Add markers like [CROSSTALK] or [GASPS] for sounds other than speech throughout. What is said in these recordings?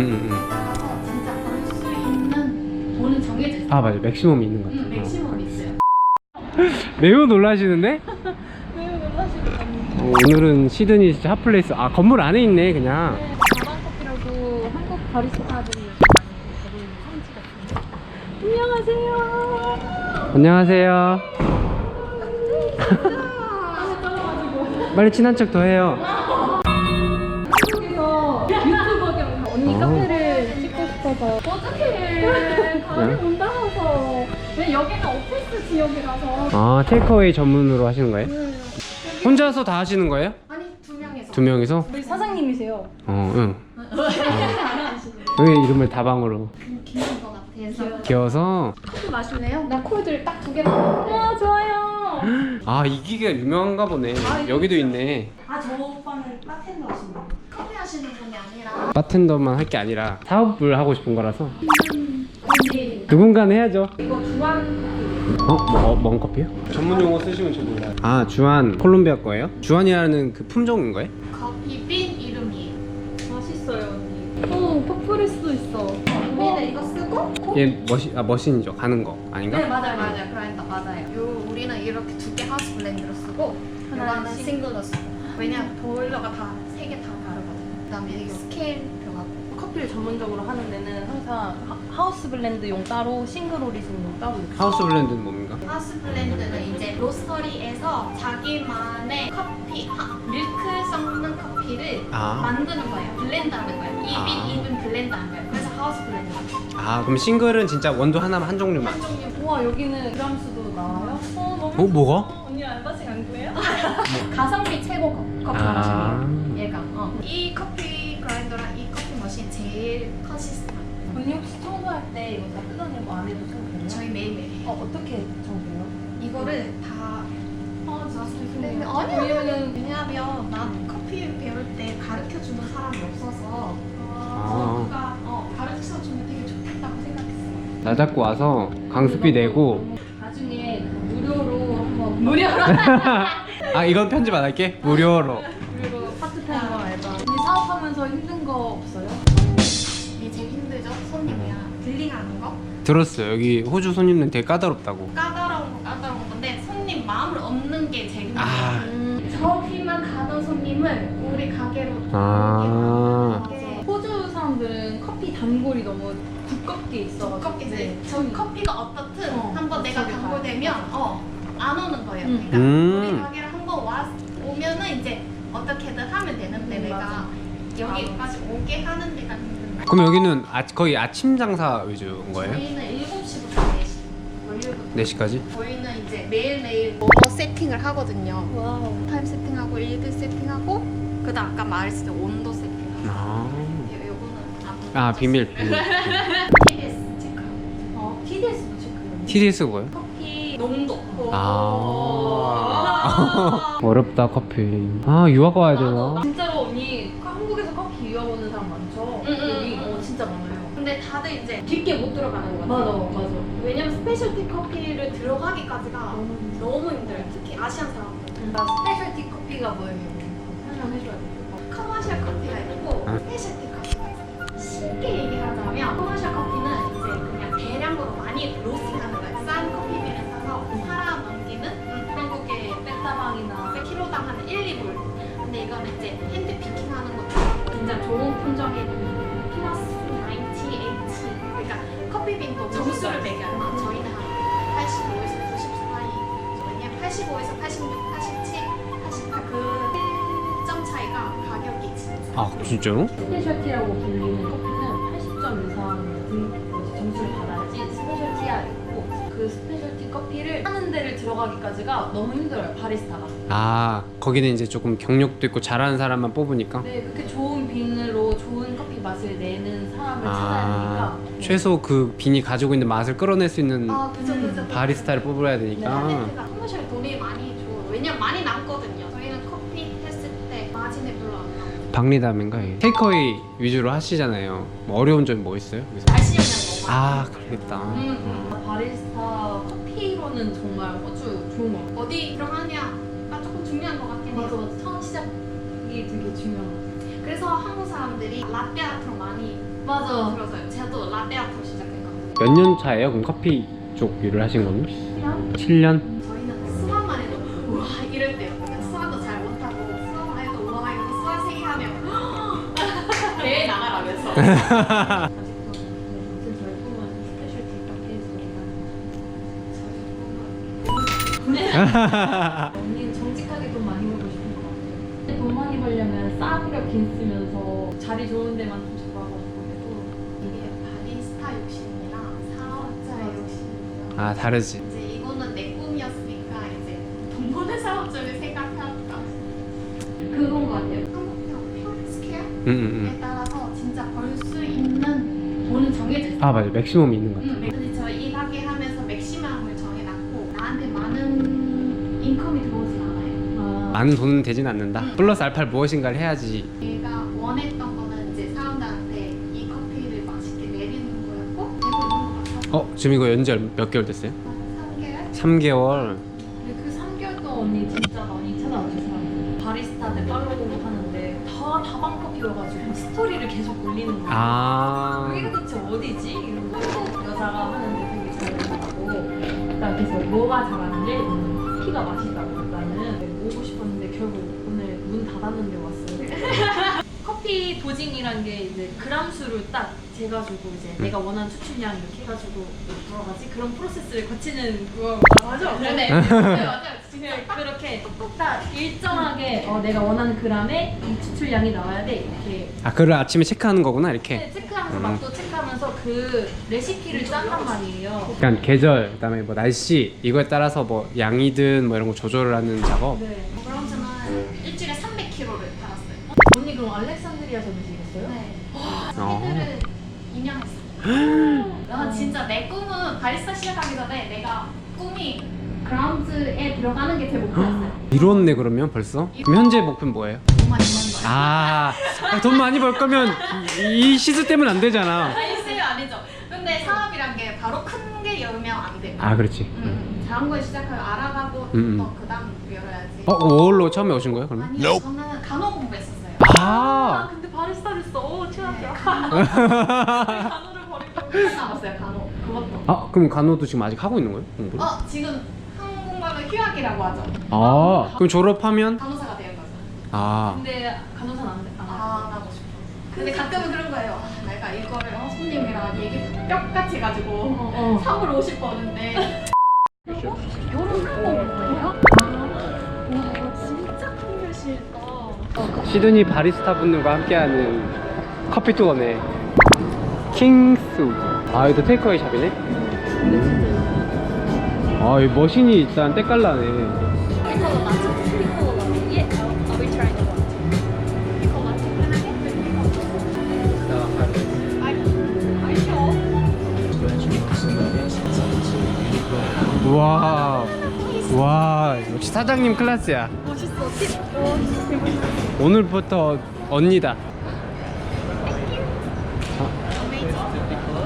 음, 음. 따라서 진짜 볼 수 있는 돈은 정해져 있어요. 아 맞아 맥시멈이 있는 것 같아. 응, 맥시멈 있어요. 어. 매우 놀라시는데? 매우 놀라시겠다니. 어, 오늘은 시드니 진짜 핫플레이스. 아 건물 안에 있네 그냥. 네, 자반 커피라고 한국 바리스타들이 요즘 많이 성지 같은데. 안녕하세요. 안녕하세요. [LAUGHS] 빨리 친한 척 더 해요. 카페를 찍고 싶어서. 어떡해. 감이 못 나와서. 왜 여기는 오피스 지역이라서. 아 테이크어웨이 전문으로 하시는 거예요? 혼자서 다 하시는 거예요? 아니 두 명에서. 두 명이서? 우리 사장님이세요. 어, 응. 왜 이름을 다방으로? 귀여운 것 같아서. 기어서? 커피 마실래요? 나 콜들 딱 두 개만 와 좋아요. 아 이 기계가 유명한가 보네. 여기도 있네. 아 저 오빠는 바텐더 하시는 거 커피 하시는 분이 아니라 바텐더만 할 게 아니라 사업을 하고 싶은 거라서. 언니 누군가는 해야죠. 이거 주한 어? 뭐, 뭔 커피요? 전문 용어 쓰시면 저 몰라요. 아 주한 콜롬비아 거예요? 주한이라는 그 품종인 거예요? 커피 빈 이름이에요. 맛있어요 언니. 어 퍼플리스도 있어. 우리는 이거 쓰고? 얘 머신, 아 머신이죠. 가는 거. 아닌가? 네 맞아요 맞아요. 그러니까 맞아요. 요 우리는 이렇게 두 개 하우스 블렌드로 쓰고 하나는 싱글로 쓰고. 왜냐 보일러가 다 그다음에 이게 스케일 들어가고. 커피를 전문적으로 하는 데는 항상 하, 우스 블렌드용 따로 싱글 오리진용 따로 이렇게 하우스 블렌드는 뭡니까? 하우스 블렌드는 이제 로스터리에서 자기만의 커피 하- 밀크 섞는 커피를 아. 만드는 거예요. 블렌드 하는 거예요. 입인 아. 입은 블렌드 하는 거예요. 그래서 하우스 블렌드 아 그럼 싱글은 진짜 원두 하나만 한 종류만? 한 종류 우와 여기는 그람수도 나와요? 어 너무 어 뭐가? 언니 알바생 안 구해요? [LAUGHS] 가성비 최고 커- 커피 아. 머신이에요 얘가 어. 이 커피 그라인더랑 이 커피 머신 제일 컨시스트 언니 혹시 청소할 때 이거 다 뜯어내고 안 해도 청소해요? 저희 매일매일 어 어떻게 청소해요? 이거를 다 아 진짜 네, 죄송해요 나 잡고 와서 강습비 내고 나중에 무료로 한번 [LAUGHS] 무료로 [LAUGHS] 아 이건 편집 안 할게 무료로 무료로 파트타이머 알바 언니 사업하면서 힘든 거 없어요? 이게 제일 힘들죠? 손님이랑 딜링하는 거? 들었어요 여기 호주 손님들 되게 까다롭다고 까다로운 거 까다로운 건데 손님 마음을 얻는 게 제일 힘들어요. 아. 음, 저기만 가던 손님을 우리 가게로 아. 이게 호주 사람들은 커피 단골이 너무 두껍게 있어가지고 두껍게 이제 네. 저 커피가 어떻든 어, 한번 내가 저기 단골되면 어, 안 오는 거예요. 음. 그러니까 음. 우리 가게를 한번 와 오면은 이제 어떻게든 하면 되는데 음, 내가 맞아. 여기까지 오게 하는 데가 힘든 거야. 그럼 여기는 아, 거의 아침 장사 위주인 거예요? 저희는 7시부터 4시 월요일부터 4시까지? 저희는 이제 매일매일 뭐 세팅을 하거든요 와우 타임 세팅하고 일들 세팅하고 그 다음 아까 말했을 때 온도 세팅하고 아, 아 비밀 비밀. TBS 체크하고 어, TDS도 체크해요? TDS 뭐예요? 커피 농도. 아. [LAUGHS] 어렵다 커피. 아 유학 와야 되나? 진짜로 언니 한국에서 커피 유학 오는 사람 많죠? 응, 응, 여기? 응. 어 진짜 많아요. 근데 다들 이제 깊게 못 들어가는 거 맞아 맞아. 왜냐면 스페셜티 커피를 들어가기까지가 너무 너무 힘들어요. 특히 아시안 사람들. 나 스페셜티 커피가 뭐예요? 설명해줘야 돼. 커머셜 커피가 있고 아. 스페셜 커피빈도 점수를 매겨요 아, 저희는 한 85에서 90 사이 왜냐면 85에서 86, 87, 88그 1점 차이가 가격이 진짜 아 진짜로? 스페셜티라고 불리는 커피는 80점 이상 점수를 받아야지 스페셜티가 있고 그 스페셜티 커피를 하는 데를 들어가기까지가 너무 힘들어요 바리스타가 아 거기는 이제 조금 경력도 있고 잘하는 사람만 뽑으니까 네 그렇게 좋은 빈으로 좋은 커피 맛을 내는 사람을 찾아야 아 되니까 네. 최소 그 빈이 가지고 있는 맛을 끌어낼 수 있는 아 그죠 그죠 바리스타를 뽑아야 되니까. 네, 커머셜 돈이 많이 줘 왜냐면 많이 남거든요. 저희는 커피 했을 때 마진이 별로 안 나고. 박리담인가? 이게 테이크어웨이 위주로 하시잖아요. 뭐 어려운 점이 뭐 있어요? 여기서? 날씨 영향 너무 아 그러겠다. 음, 음. 바리스타 커피로는 정말 호주 좋은 것 같아요. 어디 들어가냐가 조금 중요한 것 같긴 맞아 해요. 맞아 처음 시작이 되게 중요한 것 같아요. 그래서 한국 사람들이 라떼 아트로 많이 맞아. 들어서요. 저도 라떼아트 시작했거든요. 몇 년 차예요? 그럼 커피 쪽 일을 하신 거는? 7년? 저희는 수학만 해도 우와 이럴 때였거든요. 수학도 잘 못하고 수학만 해도 우와 이렇게 수학 세개 하면 [GASPS] 대회 나가라면서. 아직도 무슨 저희 꿈은 스페셜티 카페에서 언니는 정직하게 돈 많이 벌고 싶은 것 같아요. 돈 많이 벌려면 싸구려 긴 쓰면서 자리 좋은 데만 좀 잡아가지고 해도 이게 바리스타 욕심이랑 사업자의 욕심이랑 아 다르지 이제 이거는 내 꿈이었으니까 이제 돈 버는 사업자를 생각한다. 그건 것 같아요. 한국 헬스케어에 응, 응, 응. 따라서 진짜 벌 수 있는 돈은 정해져 있어요. 아 맞아 맥시멈이 있는 것 같아 응, 근데 저 일하게 하면서 맥시멈을 정해놨고 나한테 많은 인컴이 들어오진 않아요. 아, 많은 돈은 되진 않는다 플러스 알파를 무엇인가를 해야지 내가 원했던 거 어? 지금 이거 연지 몇 개월 됐어요? 3개월? 3개월 근데 그 3개월 동안 언니 진짜 많이 찾아왔죠 사람들. 바리스타들 팔로우 하는데 다 다방커피여가지고 스토리를 계속 올리는 거예요. 아 여기가 대체 어디지? 이러고 한국 여자가 하는데 되게 잘 된다고 일단 그래서 뭐가 잘하는지 음, 피가 맛있다고 일단은 오고 싶었는데 결국 오늘 문 닫았는데 왔어요 [LAUGHS] 커피 도징이란 게 이제 그람 수를 딱 재가지고 이제 음. 내가 원하는 추출량 이렇게 해가지고 하지? 그런 프로세스를 거치는 그거 맞아? 네, 네. 네, 맞아요. 네, 그렇게 딱 일정하게 어, 내가 원하는 그람의 이 추출량이 나와야 돼 이렇게 아 그걸 아침에 체크하는 거구나 이렇게 네, 체크하면서 음. 맛도 체크하면서 그 레시피를 짠단 말이에요. 그러니까 계절 그다음에 뭐 날씨 이거에 따라서 뭐 양이든 뭐 이런 거 조절을 하는 작업 네. 그럼 저는 일주일에 300kg를 팔았어요. 언니 그럼 알렉산드리아 점이시겠어요? 네. 어. 스피드 를 2년 했어요. 나 진짜 내 꿈은 바리스타 시작하기 전에 내가 꿈이 그라운드에 들어가는 게 제 목표였어요. [GASPS] 이뤘네 그러면 벌써? 그럼 현재 목표는 뭐예요? 정말 정말 아, 돈 많이 벌 거면 이, 이 시스 때문에 안 되잖아. 아니세요 아니죠. 근데 사업이란 게 바로 큰 게 열면 안 돼. 아, 그렇지. 음, 작은 거 시작하고 알아가고 음, 음. 또 그다음 열어야지. 어, 워홀로 처음에 오신 거예요, 그러면? 아니요, 저는 간호 공부했었어요. 아, 아, 근데 바리스타 됐어. 오, 네, 최악이야. 간호 단어를 버리고. 한 남았어요 간호. 그것도. 아, 그럼 간호도 지금 아직 하고 있는 거예요? 공부를? 어 지금 한국말로 휴학이라고 하죠. 아, 그럼 졸업하면? 간호사가 되는 거죠. 아, 근데 간호사는 안 돼. 안아 나고 싶어. 근데 가끔은 그런 거예요. 아, 내가 이거를 어, 손님이랑 얘기 뼈같이 해가지고 어, 어. 3을 50 버는데 시드니 바리스타 분들과 함께하는 커피 투어네. 킹스. 아, 이것도 테이크어웨이 샵이네? 아, 이 머신이 일단 때깔나네. 와, 와, 역시 사장님 클래스야. 오늘부터 언니다.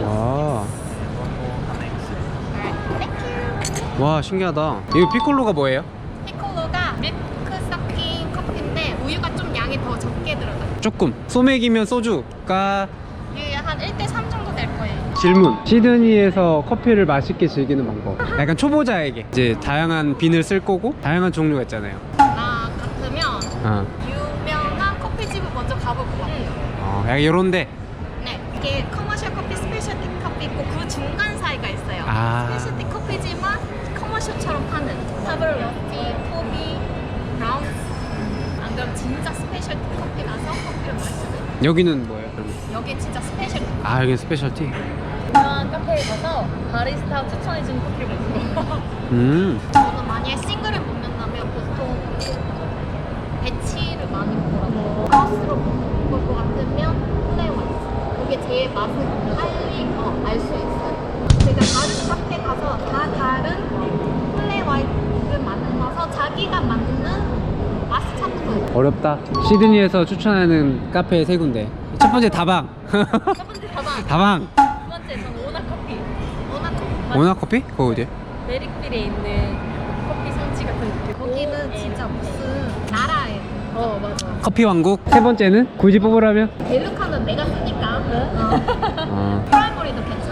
와. 와 신기하다. 이거 피콜로가 뭐예요? 피콜로가 밀크 섞인 커피인데 우유가 좀 양이 더 적게 들어가요. 조금. 소맥이면 소주가 이게 한 1대 3 정도 될 거예요. 질문. 시드니에서 커피를 맛있게 즐기는 방법. 약간 초보자에게 이제 다양한 빈을 쓸 거고 다양한 종류가 있잖아요. 어. 유명한 커피집을 먼저 가볼 것 같아요. 어, 약간 요런데. 네, 이게 커머셜 커피, 스페셜티 커피 있고 그 중간 사이가 있어요. 아. 스페셜티 커피지만 커머셜처럼 파는 사블 러티, 토비, 브라운스. 안 그럼 진짜 스페셜티 커피라서 커피를 마셔요. 여기는 뭐예요? 그러면? 여기 진짜 스페셜티. 아 여기 스페셜티. 유명한 카페에 가서 바리스타 추천해준 커피를 먹는 거. 음. 저는 만약에 싱글을 먹는다면 보통 배치를 많이 먹더라고요. 하우스로 먹을 것 같으면 제일 맛을 빨리 어, 알수 있어요. 제가 다른 카페 가서 다 다른 플레이와이스를 만나서 자기가 맞는 맛을 찾는 거예요. 어렵다. 시드니에서 추천하는 카페 세 군데. 첫 번째 다방. 첫 번째 다방. [LAUGHS] 다방. 두 번째 저는 오나 커피. 워낙 커피. 오나 커피? 그거 어디야? 메릭빌에 있는 커피 성지 같은 느낌. 거기는 진짜 무슨 나라예요. 어 맞아. 커피 왕국 세 번째는 굳이 뽑으라면 델루카는 내가 쓰니까. 어. 어. [LAUGHS] 사람머리도 괜찮아.